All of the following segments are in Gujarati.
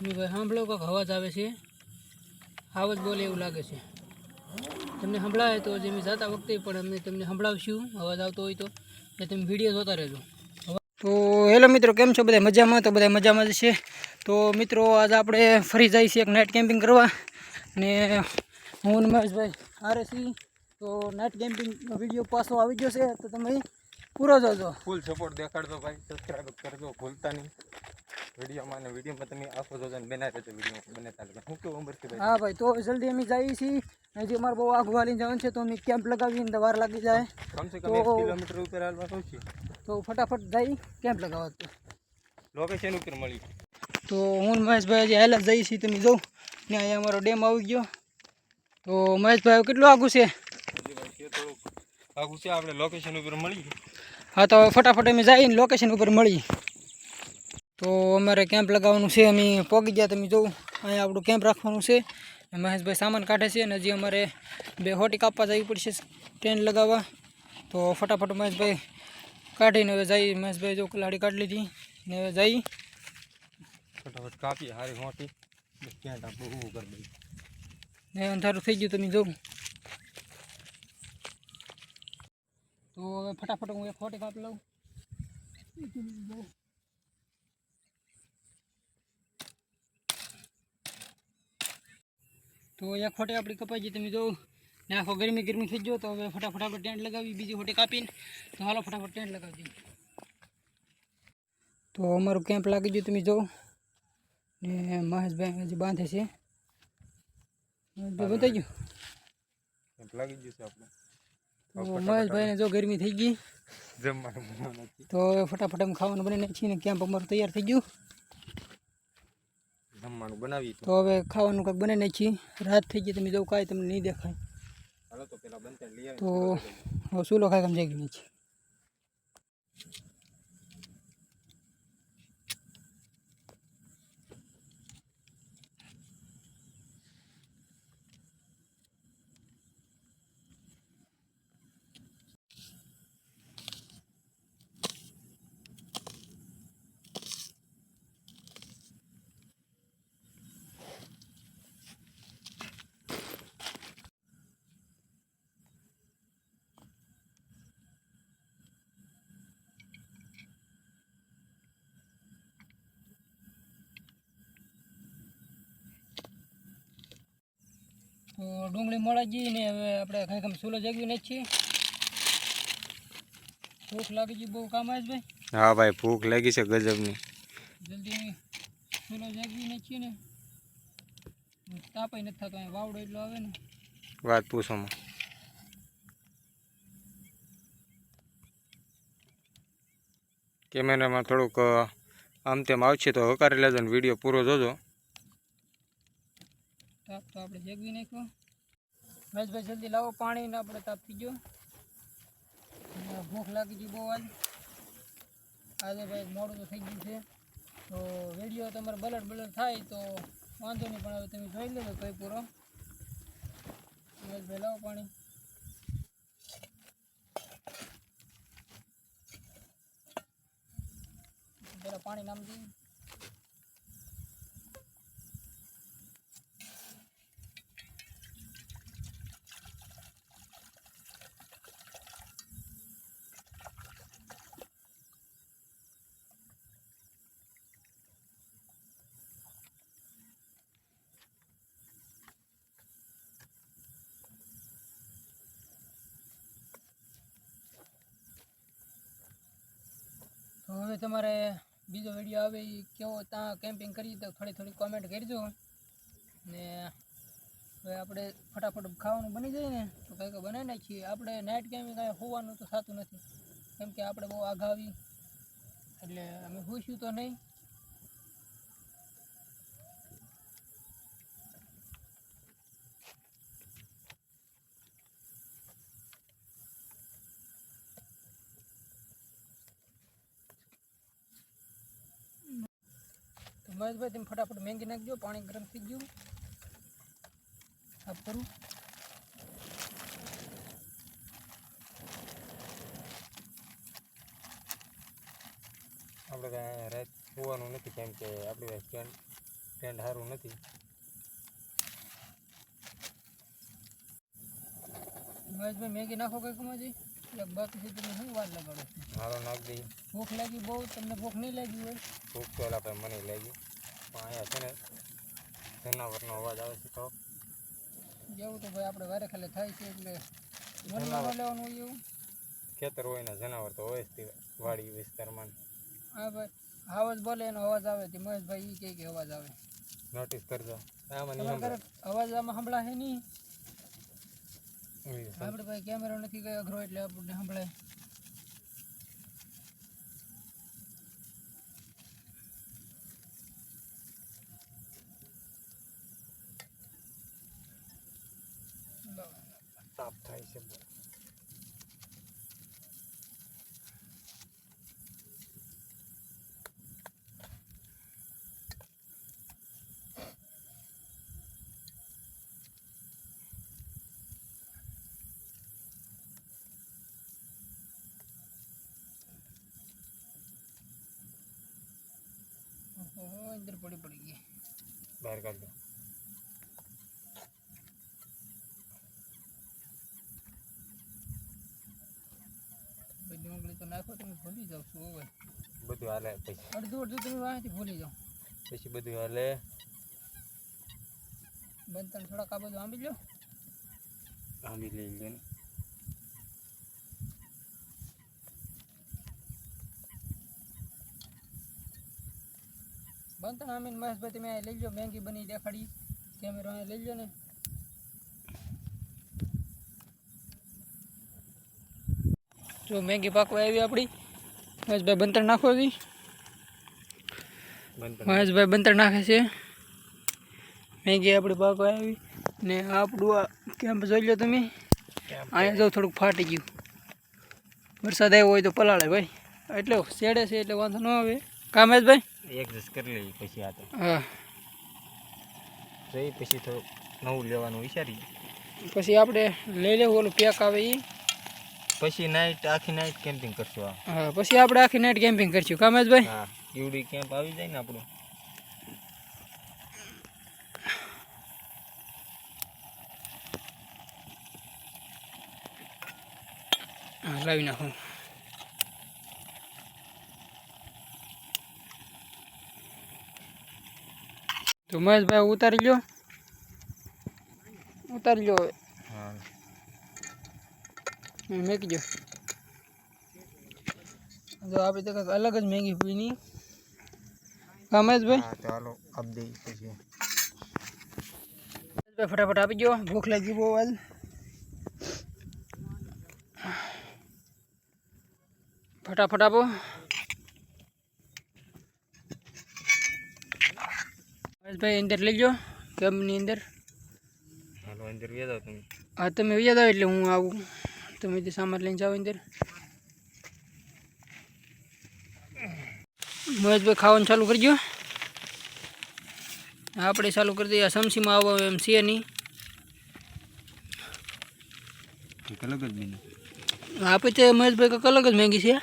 તમે ભાઈ સાંભળો કોઈક અવાજ આવે છે? આવાજ બોલે એવું લાગે છે. તમને સંભળાય તો જેમ જતા વખતે પણ અમે તમને સંભળાવશું. અવાજ આવતો હોય તો. એ તમે વીડિયો જોતા રહેજો. તો હેલો મિત્રો કેમ છો? બધા મજામાં? તો બધા મજામાં જ છે. તો મિત્રો આજે આપણે ફરી જાય છે એક નાઇટ કેમ્પિંગ કરવા. ને હું નમેશભાઈ મહેશભાઈ આરે છીએ. તો નાઇટ કેમ્પિંગનો વીડિયો પાછો આવી ગયો છે. તો તમે પૂરો જોજો. ફૂલ સપોર્ટ દેખાડજો ભાઈ. સબસ્ક્રાઈબ કરજો. ભૂલતા નહીં. વિડીયોમાં અને વિડીયોમાં તમે આખો જોજો ને બનાવી રહેજો વીડિયો બને રહેજો હું કેવું ઉંમર ભાઈ? હા ભાઈ તો જલ્દી અમે જઈએ છીએ. હજી અમારે બહુ આઘું હાલીને જવાનું છે તો અમે કેમ્પ લગાવીને વાર લાગી જાય. કમસે કમ એક કિલોમીટર ઉપર હાલવા શું છે? તો ફટાફટ જઈ કેમ્પ લગાવવા. તો લોકેશન ઉપર મળી. તો હું મહેશભાઈ હજી હેલા જઈ છીએ તમે જો. ને અહીંયા અમારો ડેમ આવી ગયો. તો મહેશભાઈ કેટલું આઘું છે? હજી છે આગું આપણે લોકેશન ઉપર મળી. હા તો ફટાફટ અમે જઈને લોકેશન ઉપર મળી. તો અમારે કેમ્પ લગાવવાનું છે અમે પહોંચી ગયા તમે જોઉં અહીંયા આપણું કેમ્પ રાખવાનું છે. મહેશભાઈ સામાન કાઢે છે અને હજી અમારે બે હોટી કાપવા જવી પડશે ટેન્ટ લગાવવા. તો ફટાફટ મહેશભાઈ કાઢીને હવે જઈ. મહેશભાઈ જો કલાડી કાઢી લીધી ને હવે જઈ. ફટાફટ કાપીએ હારી હોટી. બસ આપણું ઊભું કરી દઈએ. ને અંધારું થઈ ગયું તમે જોઉં તો હવે ફટાફટ હું એક હોટી કાપી લઉં. તો એક ખોટે આપણી કપાઈ જઈએ તમે જો ને આખો ગરમી ગરમી થઈ ગયો તો હવે ફટાફટ આપણે ટેન્ટ લગાવી બીજી ખોટે કાપીને તો હાલો ફટાફટ ટેન્ટ લગાવી દઈએ. તો અમારું કેમ્પ લાગી ગયું તમે જો. ને મહેશભાઈ હજી બાંધે છે. બતાવી ગયું કેમ્પ લાગી ગયું છે આપણે. તો મહેશભાઈને જો ગરમી થઈ ગઈ. જમવાનું તો ફટાફટ અમે ખાવાનું બને છીએ કેમ્પ અમારું તૈયાર થઈ ગયું. જમવાનું બનાવી તો. હવે ખાવાનું કંઈક બનાવી નાખીએ રાત થઈ ગઈ તમે જવું કાંઈ તમને નહીં દેખાય. તો હવે શું ચૂલો ખાઈ કામ જાગી નાખીએ તો ડુંગળી મળી ગઈ ને હવે આપણે ખાઈ કામ ચૂલો જાગવી નાખીએ. ભૂખ લાગી ગઈ બહુ કામ આવે ભાઈ. હા ભાઈ ભૂખ લાગી છે ગજબની. જલ્દી ચૂલો જાગવી નાખીએ ને. તાપાઈ નથી થતો અહીંયા વાવડો એટલો આવે ને. વાત પૂછોમાં કેમેરામાં થોડુંક આમ તેમ આવશે તો હકારી લેજો ને વીડિયો પૂરો જોજો. તાપ તો આપણે જગવી નાખ્યો. મહેશભાઈ, જલ્દી લાવો પાણી ને આપણે તાપ થઈ ગયો. ભૂખ લાગી ગઈ બહુ આજ આજે ભાઈ મોડું તો થઈ ગયું છે. તો વીડિયો તમારે બલડ બલડ થાય તો વાંધો નહીં, પણ હવે તમે જોઈ લેજો કંઈ પૂરો. મહેશભાઈ, લાવો પાણી. પેલા પાણી નામ દઈએ તો હવે તમારે બીજો વીડિયો આવે એ કેવો ત્યાં કેમ્પિંગ કરી તો થોડી થોડી કોમેન્ટ કરજો. ને હવે આપણે ફટાફટ ખાવાનું બની જાય ને, તો કંઈક બનાવી નાખીએ. આપણે નાઇટ કેમ્પિંગ કાંઈ હોવાનું તો થતું નથી. કેમ કે આપણે બહુ આઘાવી, એટલે અમે હોઈશું તો નહીં. મહેશભાઈ તમે ફટાફટ મેંગી નાખજો પાણી ગરમ થઈ ગયું. સાફ કરું. આપણે કાંઈ રાત હોવાનું નથી કેમ કે આપણી સ્ટેન્ડ સ્ટેન્ડ સારું નથી. ભાઈ મેગી નાખો કઈ કમાજી એક બાકી તમે શું વાર લગાડો મારો નાખ દઈ ભૂખ લાગી બહુ તમને ભૂખ નહીં લાગી હોય? ભૂખ તો એલા ભાઈ મને લાગી. અહીંયા છે ને જનાવરનો અવાજ આવે છે તો. જેવું તો ભાઈ આપણે વારે ખાલે થાય છે એટલે મનમાં લેવાનું એવું? ખેતર હોય ને જનાવર તો હોય જ વાડી વિસ્તારમાં. હા ભાઈ આવાજ બોલે એનો અવાજ આવે તે મહેશભાઈ એ કહે કે અવાજ આવે. નોટિસ કરજો. અવાજ આમાં સંભળાય નહીં? આપણે ભાઈ કેમેરો નથી ગયો અઘરો એટલે આપણને સંભળાય. તાપ થાય છે અંદર પડી પડી ગઈ. બહાર કાઢ દો ભાઈ ડુંગળી તો નાખો તમે ભૂલી જાવ છો હવે. બધું હાલે પછી. અડધું અડધું તમે વાંચી ભૂલી જાવ પછી બધું હાલે. બનતા થોડાક આ બધું આંબી લો. આંબી લઈ લે ને. આમીન આમીને મહેશભાઈ તમે આ લઈ લો મેંગી બની દેખાડી. કેમેરો અહીં લઈ લો ને. જો મેંગી પાકવા આવી આપણી. મહેશભાઈ બંતર નાખો બંધ મહેશભાઈ બંતર નાખે છે. મેગી આપણી પાકો આવી ને આપણું આ કેમ્પ જોઈ લો તમે. અહીંયા જો થોડુંક ફાટી ગયું. વરસાદ આવ્યો હોય તો પલાળે ભાઈ. એટલે શેડે છે એટલે વાંધો ન આવે. કા મહેશભાઈ? એડજસ્ટ કરી લઈએ પછી આ તો. હા. પછી થોડુંક નવું લેવાનું વિચારીએ. પછી આપણે લઈ લેવું ઓલું પેક આવે એ પછી નાઈટ આખી નાઇટ કેમ્પિંગ કરશું હા પછી આપણે આખી નાઇટ કેમ્પિંગ કરશું. કા મહેશભાઈ હા ઈવડી કેમ્પ આવી જાય ને આપણું. લાવી નાખું. તો મહેશભાઈ ઉતારી લો ઉતારી લો મેં મેકી દો જો આપણે તો કંઈક અલગ જ મેગી પીની કા મહેશભાઈ હા તો હાલો આપી દઈ પછી મહેશભાઈ ફટાફટ આપી દો ભૂખ લાગી બહુ આજ ફટાફટ આપો મહેશભાઈ અંદર લઈ જાઓ કેમ્પની અંદર હાલો અંદર વ્યા જાઓ તમે હા તમે વિયા જાઓ એટલે હું આવું તમે તે સામાન લઈને જાઓ અંદર મહેશભાઈ ખાવાનું ચાલુ કરજો આપણે ચાલુ કરી દઈએ સમસીમાં આવો એમ છે નહીં અલગ જ બીનું આપે તે મહેશભાઈ કંઈક અલગ જ મહેંગી છે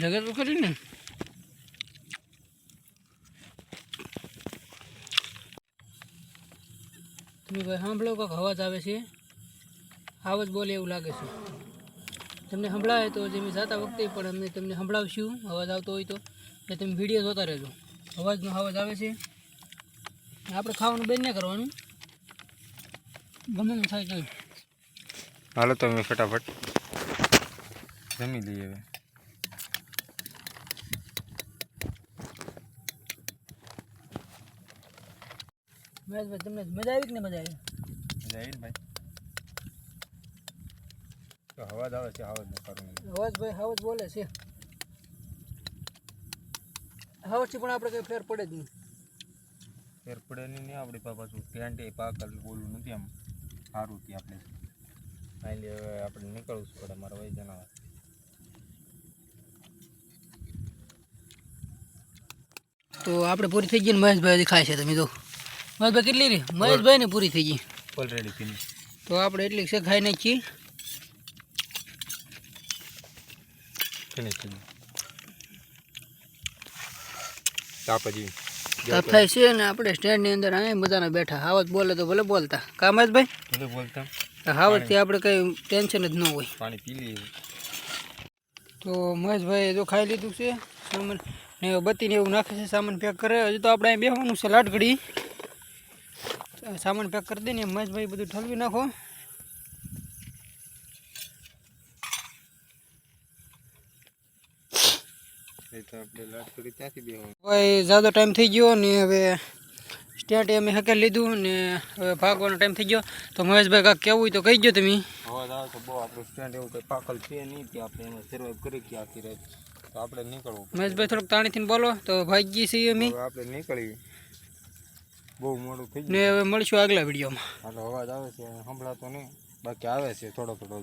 જગત કરી ને ભાઈ સાંભળો કંઈક અવાજ આવે છે. આવાજ બોલે એવું લાગે છે. તમને સંભળાય તો જેમ જાતા વખતે પણ અમે તમને સંભળાવશું. અવાજ આવતો હોય તો. એટલે તમે વીડિયો જોતા રહેજો. અવાજનો અવાજ આવે છે. આપણે ખાવાનું બંધ ના કરવાનું. ગમે થાય તો હાલો તમે ફટાફટ જમી લઈએ હવે. મહેશભાઈ તમને મજા આવી કે આવી? મજા આવી ભાઈ. તો હવાજ આવે છે અવાજ ન કરવું હવાજ ભાઈ હવાજ બોલે છે. હવાજથી પણ આપણે કંઈ ફેર પડે જ નહીં. ફેર પડે નહીં ને આપણી પાછું ટેન્ટ એ પાકલ બોલવું નથી આમ સારું ત્યાં આપણે. એટલે હવે આપણે નીકળવું જ પડે મારા ભાઈ જણાવે તો આપણે પૂરી થઈ ગઈ ને મહેશભાઈ દેખાય ખાય છે તમે તો મહેશભાઈ કેટલી રહી? મહેશભાઈ ને પૂરી થઈ ગઈ. ઓલરેડી ફિનિશ તો આપણે એટલી છે ખાઈ નાખીએ ફિનિશ તાપ હજી છે ને આપણે સ્ટેન્ડની અંદર અહીં મજાના બેઠા. હાવત બોલે તો ભલે બોલતા. કામ જ ભલે બોલતા. હાવતથી આપણે કંઈ ટેન્શન જ ન હોય. પાણી પી લઈએ. તો મહેશભાઈ જો ખાઈ લીધું છે. સામાન ને બત્તીને એવું નાખે છે સામાન પેક કરે. હજુ તો આપણે અહીં બેસવાનું છે લાટઘડી સામાન પેક કરી દે ને મહેશભાઈ બધું ઠલવી નાખો. ભાઈ ઝાદો ટાઈમ થઈ ગયો ને હવે સ્ટેન્ડ અમે હકે લીધું ને હવે ભાગવાનો ટાઈમ થઈ ગયો. તો મહેશભાઈ કાંક કેવું તો કહી ગયો તમે. પાકલ છે નહીં કે આપણે એમાં સર્વાઈવ કરી ગયા આખી રાત. તો આપણે નીકળવું મહેશભાઈ થોડુંક તાણીથી બોલો. તો ભાગી છીએ અમે. આપણે નીકળી બહુ મોડું થઈ ને હવે મળીશું આગલા વિડીયોમાં. હાલો અવાજ આવે છે સંભળાતો નહીં. બાકી આવે છે થોડો થોડો.